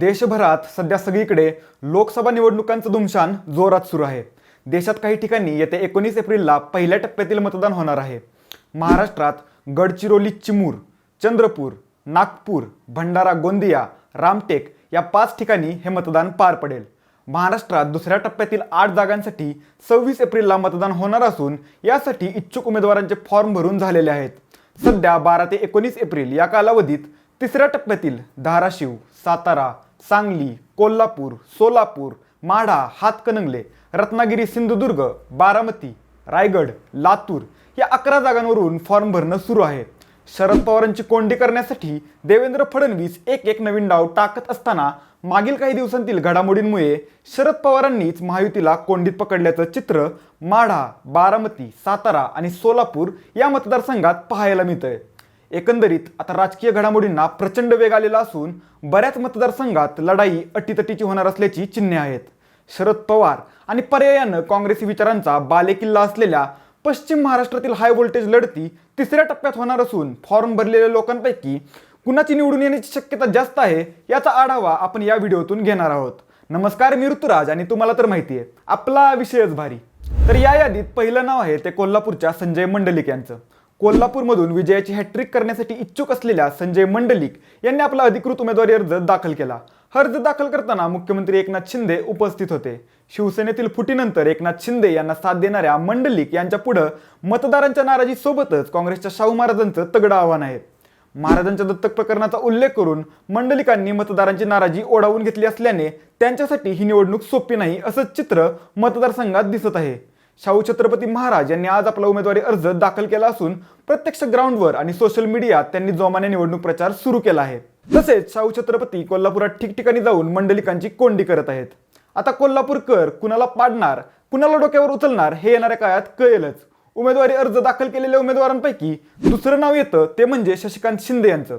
देशभरात सध्या सगळीकडे लोकसभा निवडणुकांचं धुमशान जोरात सुरू आहे. देशात काही ठिकाणी येत्या एकोणीस एप्रिलला पहिल्या टप्प्यातील मतदान होणार आहे. महाराष्ट्रात गडचिरोली चिमूर चंद्रपूर नागपूर भंडारा गोंदिया रामटेक या पाच ठिकाणी हे मतदान पार पडेल. महाराष्ट्रात दुसऱ्या टप्प्यातील आठ जागांसाठी सव्वीस एप्रिलला मतदान होणार असून यासाठी इच्छुक उमेदवारांचे फॉर्म भरून झालेले आहेत. सध्या बारा ते एकोणीस एप्रिल या कालावधीत तिसऱ्या टप्प्यातील धाराशिव सातारा सांगली कोल्हापूर सोलापूर माढा हातकणंगले रत्नागिरी सिंधुदुर्ग बारामती रायगड लातूर या अकरा जागांवरून फॉर्म भरणं सुरू आहे. शरद पवारांची कोंडी करण्यासाठी देवेंद्र फडणवीस एक एक नवीन डाव टाकत असताना मागील काही दिवसांतील घडामोडींमुळे शरद पवारांनीच महायुतीला कोंडीत पकडल्याचं चित्र माढा बारामती सातारा आणि सोलापूर या मतदारसंघात पाहायला मिळतंय. एकंदरीत आता राजकीय घडामोडींना प्रचंड वेग आलेला असून बऱ्याच मतदारसंघात लढाई अटीतटीची होणार असल्याची चिन्हे आहेत. शरद पवार आणि पर्यायानं काँग्रेसी विचारांचा बालेकिल्ला असलेल्या पश्चिम महाराष्ट्रातील हाय व्होल्टेज लढती तिसऱ्या टप्प्यात होणार असून फॉर्म भरलेल्या लोकांपैकी कुणाची निवडून येण्याची शक्यता जास्त आहे याचा आढावा आपण या व्हिडिओतून घेणार आहोत. नमस्कार मी ऋतुराज आणि तुम्हाला तर माहिती आहे आपला विषयच भारी. तर या यादीत पहिलं नाव आहे ते कोल्हापूरच्या संजय मंडलिक यांचं. कोल्हापूरमधून विजयाची हॅट्रिक करण्यासाठी इच्छुक असलेल्या संजय मंडलिक यांनी आपला अधिकृत उमेदवारी अर्ज दाखल केला. अर्ज दाखल करताना मुख्यमंत्री एकनाथ शिंदे उपस्थित होते. शिवसेनेतील फुटीनंतर एकनाथ शिंदे यांना साथ देणाऱ्या मंडलिक यांच्या पुढं मतदारांच्या नाराजीसोबतच काँग्रेसच्या शाहू महाराजांचं तगडं आव्हान आहे. महाराजांच्या दत्तक प्रकरणाचा उल्लेख करून मंडलिकांनी मतदारांची नाराजी ओढावून घेतली असल्याने त्यांच्यासाठी ही निवडणूक सोपी नाही असं चित्र मतदारसंघात दिसत आहे. शाहू छत्रपती महाराज यांनी आज आपला उमेदवारी अर्ज दाखल केला असून प्रत्यक्ष ग्राउंडवर आणि सोशल मीडियात त्यांनी जोमाने निवडणूक प्रचार सुरू केला आहे. तसेच शाहू छत्रपती कोल्हापुरात ठिकठिकाणी जाऊन मंडलिकांची कोंडी करत आहेत. आता कोल्हापूरकर कुणाला पाडणार कुणाला डोक्यावर उचलणार हे येणाऱ्या काळात कळेलच. उमेदवारी अर्ज दाखल केलेल्या उमेदवारांपैकी दुसरं नाव येतं ते म्हणजे शशिकांत शिंदे यांचं.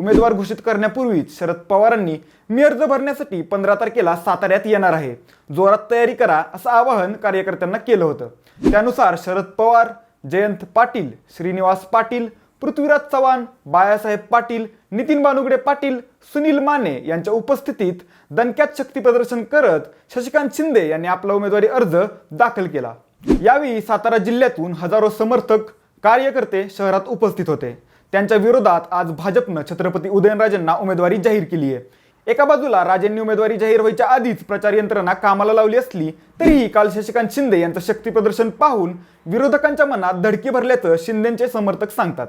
उमेदवार घोषित करण्यापूर्वीच शरद पवारांनी मी अर्ज भरण्यासाठी पंधरा तारखेला साताऱ्यात येणार आहे. जोरात तयारी करा असं आवाहन कार्यकर्त्यांना केलं होतं. त्यानुसार शरद पवार जयंत पाटील श्रीनिवास पाटील पृथ्वीराज चव्हाण बाळासाहेब पाटील नितीन बानुगडे पाटील सुनील माने यांच्या उपस्थितीत दणक्यात शक्ती प्रदर्शन करत शशिकांत शिंदे यांनी आपला उमेदवारी अर्ज दाखल केला. यावेळी सातारा जिल्ह्यातून हजारो समर्थक कार्यकर्ते शहरात उपस्थित होते. त्यांच्या विरोधात आज भाजपनं छत्रपती उदयनराजेंना उमेदवारी जाहीर केली आहे एका बाजूला राजेंनी उमेदवारी जाहीर व्हायच्या आधीच प्रचार यंत्रणा कामाला लावली असली तरीही काल शशिकांत शिंदे यांचं शक्तीप्रदर्शन पाहून विरोधकांच्या मनात धडकी भरल्याचं शिंदेचे समर्थक सांगतात.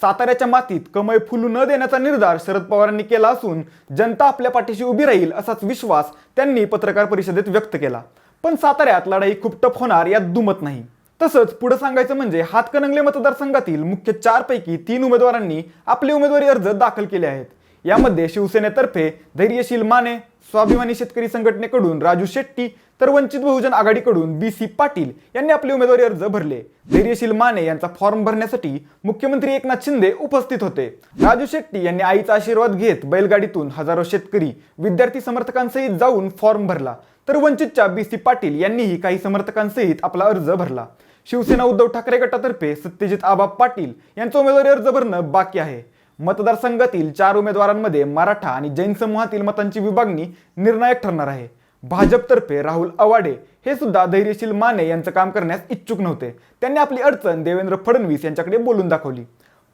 साताऱ्याच्या मातीत कमळ फुलू न देण्याचा निर्धार शरद पवारांनी केला असून जनता आपल्या पाठीशी उभी राहील असाच विश्वास त्यांनी पत्रकार परिषदेत व्यक्त केला. पण साताऱ्यात लढाई खूप टप होणार यात दुमत नाही. तसंच पुढे सांगायचं म्हणजे हातकणंगले मतदारसंघातील मुख्य चार पैकी तीन उमेदवारांनी आपले उमेदवारी अर्ज दाखल केले आहेत. यामध्ये शिवसेनेतर्फे धैर्यशील माने स्वाभिमानी शेतकरी संघटनेकडून राजू शेट्टी तर वंचित बहुजन आघाडीकडून बी सी पाटील यांनी आपले उमेदवारी अर्ज भरले. धैर्यशील माने यांचा फॉर्म भरण्यासाठी मुख्यमंत्री एकनाथ शिंदे उपस्थित होते. राजू शेट्टी यांनी आईचा आशीर्वाद घेत बैलगाडीतून हजारो शेतकरी विद्यार्थी समर्थकांसहित जाऊन फॉर्म भरला. तर वंचितच्या बी सी पाटील यांनीही काही समर्थकांसहित आपला अर्ज भरला. शिवसेना उद्धव ठाकरे गटातर्फे सत्यजित आबा पाटील यांचा उमेदवारी अर्ज भरणं बाकी आहे. मतदारसंघातील चार उमेदवारांमध्ये मराठा आणि जैन समूहातील मतांची विभागणी निर्णायक ठरणार आहे. भाजपतर्फे राहुल अवाडे हे सुद्धा धैर्यशील माने यांचं काम करण्यास इच्छुक नव्हते. त्यांनी आपली अडचण देवेंद्र फडणवीस यांच्याकडे बोलून दाखवली.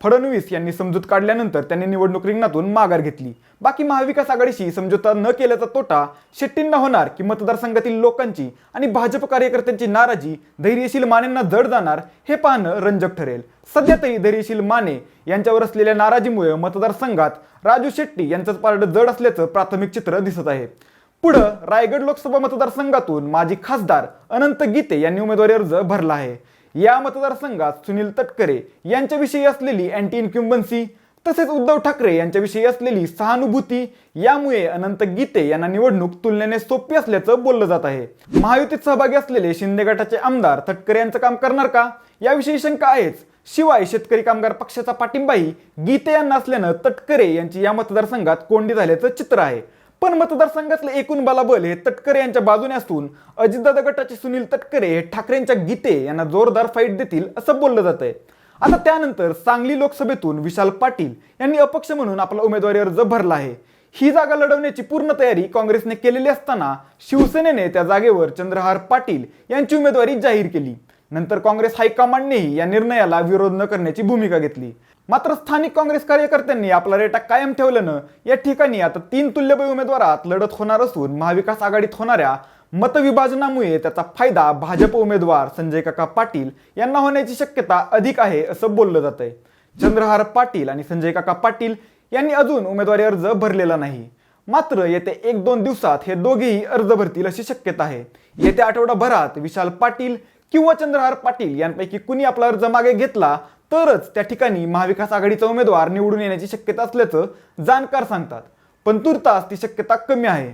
फडणवीस यांनी समजूत काढल्यानंतर त्यांनी निवडणूक रिंगणातून माघार घेतली. बाकी महाविकास आघाडीशी समझोता न केल्याचा तोटा शेट्टींना होणार की मतदारसंघातील लोकांची आणि भाजप कार्यकर्त्यांची नाराजी धैर्यशील मानेंना जड जाणार हे पाहणं रंजक ठरेल. सध्या तरी धैर्यशील माने यांच्यावर असलेल्या नाराजीमुळे मतदारसंघात राजू शेट्टी यांचंच पारडं जड असल्याचं प्राथमिक चित्र दिसत आहे. पुढं रायगड लोकसभा मतदारसंघातून माजी खासदार अनंत गीते यांनी उमेदवारी अर्ज भरला आहे. या मतदारसंघात सुनील तटकरे यांच्याविषयी असलेली अँटी इन्क्युम्बन्सी तसेच उद्धव ठाकरे यांच्याविषयी असलेली सहानुभूती यामुळे अनंत गीते यांना निवडणूक तुलनेने सोपी असल्याचं बोललं जात आहे. महायुतीत सहभागी असलेले शिंदे गटाचे आमदार तटकरे यांचं काम करणार का? याविषयी शंका आहेच. शिवाय शेतकरी कामगार पक्षाचा पाठिंबाही गीते यांना असल्यानं तटकरे यांची या मतदारसंघात कोंडी झाल्याचं चित्र आहे. पण मतदारसंघातलं एकूण बलाबल हे तटकरे यांच्या बाजूने असून अजितदादा गटाचे सुनील तटकरे हे ठाकरेंच्या गीते यांना जोरदार फाईट देतील असं बोललं जात आहे आता त्यानंतर सांगली लोकसभेतून विशाल पाटील यांनी अपक्ष म्हणून आपला उमेदवारी अर्ज भरला आहे. ही जागा लढवण्याची पूर्ण तयारी काँग्रेसने केलेली असताना शिवसेनेने त्या जागेवर चंद्रहार पाटील यांची उमेदवारी जाहीर केली. नंतर काँग्रेस हायकमांडनेही या निर्णयाला विरोध न करण्याची भूमिका घेतली. मात्र स्थानिक काँग्रेस कार्यकर्त्यांनी आपला रेटा कायम ठेवल्यानं या ठिकाणी आता तीन तुल्यबळ उमेदवारात लढत होणार असून महाविकास आघाडीत होणाऱ्या मतविभाजनामुळे त्याचा फायदा भाजप उमेदवार संजय काका पाटील यांना होण्याची शक्यता अधिक आहे असं बोललं जात आहे चंद्रहार पाटील आणि संजय काका पाटील यांनी अजून उमेदवारी अर्ज भरलेला नाही. मात्र येत्या एक दोन दिवसात हे दोघेही अर्ज भरतील अशी शक्यता आहे. येत्या आठवडाभरात विशाल पाटील किंवा चंद्रहार पाटील यांपैकी कुणी आपला अर्ज मागे घेतला तरच त्या ठिकाणी महाविकास आघाडीचा उमेदवार निवडून येण्याची शक्यता असल्याचं जाणकार सांगतात. पण तुर्तास ती शक्यता कमी आहे.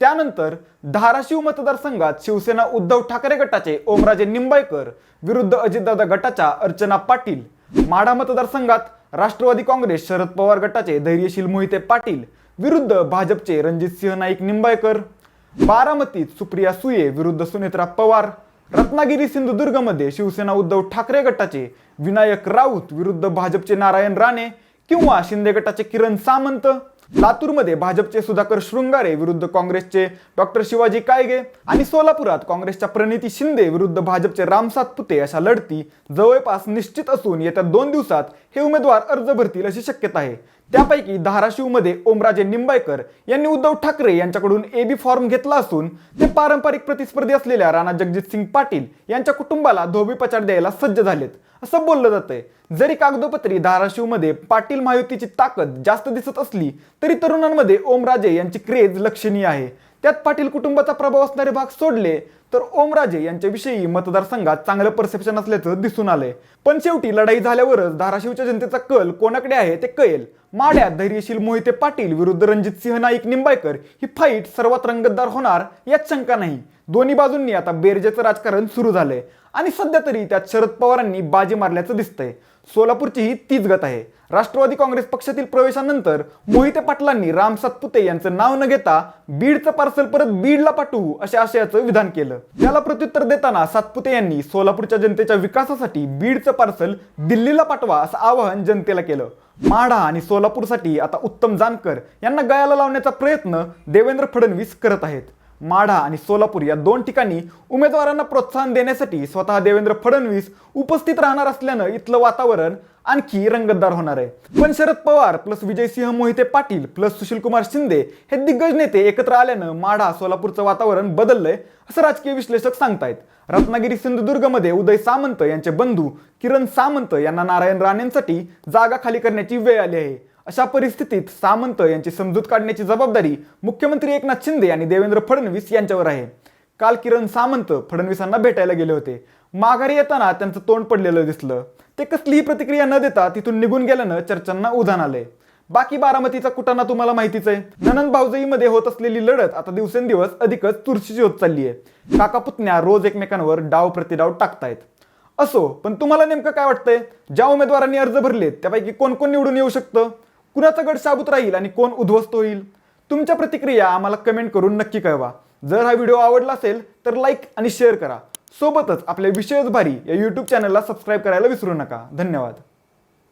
त्यानंतर धाराशिव मतदारसंघात शिवसेना उद्धव ठाकरे गटाचे ओमराजे निंबाळकर विरुद्ध अजितदादा गटाच्या अर्चना पाटील माढा मतदारसंघात राष्ट्रवादी काँग्रेस शरद पवार गटाचे धैर्यशील मोहिते पाटील विरुद्ध भाजपचे रणजित सिंह नाईक निंबाळकर बारामतीत सुप्रिया सुये विरुद्ध सुनेत्रा पवार रत्नागिरी सिंधुदुर्गमध्ये शिवसेना उद्धव ठाकरे गटाचे विनायक राऊत विरुद्ध भाजपचे नारायण राणे किंवा शिंदे गटाचे किरण सामंत लातूरमध्ये भाजपचे सुधाकर शृंगारे विरुद्ध काँग्रेसचे डॉक्टर शिवाजी कायगे आणि सोलापुरात काँग्रेसच्या प्रणिती शिंदे विरुद्ध भाजपचे राम सातपुते अशा लढती जवळपास निश्चित असून येत्या दोन दिवसात हे उमेदवार अर्ज भरतील अशी शक्यता आहे. त्यापैकी धाराशिवमध्ये ओमराजे निंबाळकर यांनी उद्धव ठाकरे यांच्याकडून एबी फॉर्म घेतला असून ते पारंपरिक प्रतिस्पर्धी असलेल्या राणा जगजित सिंग पाटील यांच्या कुटुंबाला धोबी पचार द्यायला सज्ज झालेत. असं बोललं जातंय. जरी कागदोपत्री धाराशिवमध्ये पाटील महायुतीची ताकद जास्त दिसत असली तरी तरुणांमध्ये ओमराजे यांची क्रेज लक्षणीय आहे. त्यात पाटील कुटुंबाचा प्रभाव असणारे भाग सोडले तर ओमराजे यांच्याविषयी मतदारसंघात चांगलं परसेप्शन असल्याचं दिसून आलंय. पण शेवटी लढाई झाल्यावरच धाराशिवच्या जनतेचा कल कोणाकडे आहे ते कळेल. माड्यात धैर्यशील मोहिते पाटील विरुद्ध रणजित सिंह नाईक निंबाळकर ही फाईट सर्वात रंगतदार होणार यात शंका नाही. दोन्ही बाजूंनी आता बेरजेचं राजकारण सुरू झालंय. आणि सध्या तरी त्यात शरद पवारांनी बाजी मारल्याचं दिसतंय. सोलापूरची ही तीच गत आहे. राष्ट्रवादी काँग्रेस पक्षातील प्रवेशानंतर मोहिते पाटलांनी राम सातपुते यांचं नाव न घेता बीडचं पार्सल परत बीडला पाठवू अशा आशयाचं विधान केलं. त्याला प्रत्युत्तर देताना सातपुते यांनी सोलापूरच्या जनतेच्या विकासासाठी बीडचं पार्सल दिल्लीला पाठवा असं आवाहन जनतेला केलं. माढा आणि सोलापूरसाठी आता उत्तम जानकर यांना गयाला लावण्याचा प्रयत्न देवेंद्र फडणवीस करत आहेत. माढा आणि सोलापूर या दोन ठिकाणी उमेदवारांना प्रोत्साहन देण्यासाठी स्वतः देवेंद्र फडणवीस उपस्थित राहणार असल्यानं इथलं वातावरण आणखी रंगतदार होणार आहे. पण शरद पवार प्लस विजयसिंह मोहिते पाटील प्लस सुशीलकुमार शिंदे हे दिग्गज नेते एकत्र आल्यानं माढा सोलापूरचं वातावरण बदललंय असं राजकीय विश्लेषक सांगतायत. रत्नागिरी सिंधुदुर्गमध्ये उदय सामंत यांचे बंधू किरण सामंत यांना नारायण राणेंसाठी जागा खाली करण्याची वेळ आली आहे. अशा परिस्थितीत सामंत यांची समजूत काढण्याची जबाबदारी मुख्यमंत्री एकनाथ शिंदे आणि देवेंद्र फडणवीस यांच्यावर आहे. काल किरण सामंत फडणवीसांना भेटायला गेले होते. माघारी येताना त्यांचं तोंड पडलेलं दिसलं. ते कसलीही प्रतिक्रिया न देता तिथून निघून गेल्यानं चर्चांना उधाण आलंय. बाकी बारामतीचा कुटाणा तुम्हाला माहितीच आहे. ननंद भाऊजईमध्ये होत असलेली लढत आता दिवसेंदिवस अधिकच चुरशीची होत चालली आहे काका पुतण्या रोज एकमेकांवर डाव प्रतिडाव टाकतायत. असो पण तुम्हाला नेमकं काय वाटतंय? ज्या उमेदवारांनी अर्ज भरलेत त्यापैकी कोण कोण निवडून येऊ शकतं? कुणाचा गड साबूत राहील आणि कोण उद्ध्वस्त होईल? तुमच्या प्रतिक्रिया आम्हाला कमेंट करून नक्की कळवा. जर हा व्हिडिओ आवडला असेल तर लाईक आणि शेअर करा. सोबतच आपल्या विशेष भारी या यूट्यूब चॅनलला सबस्क्राईब करायला विसरू नका. धन्यवाद.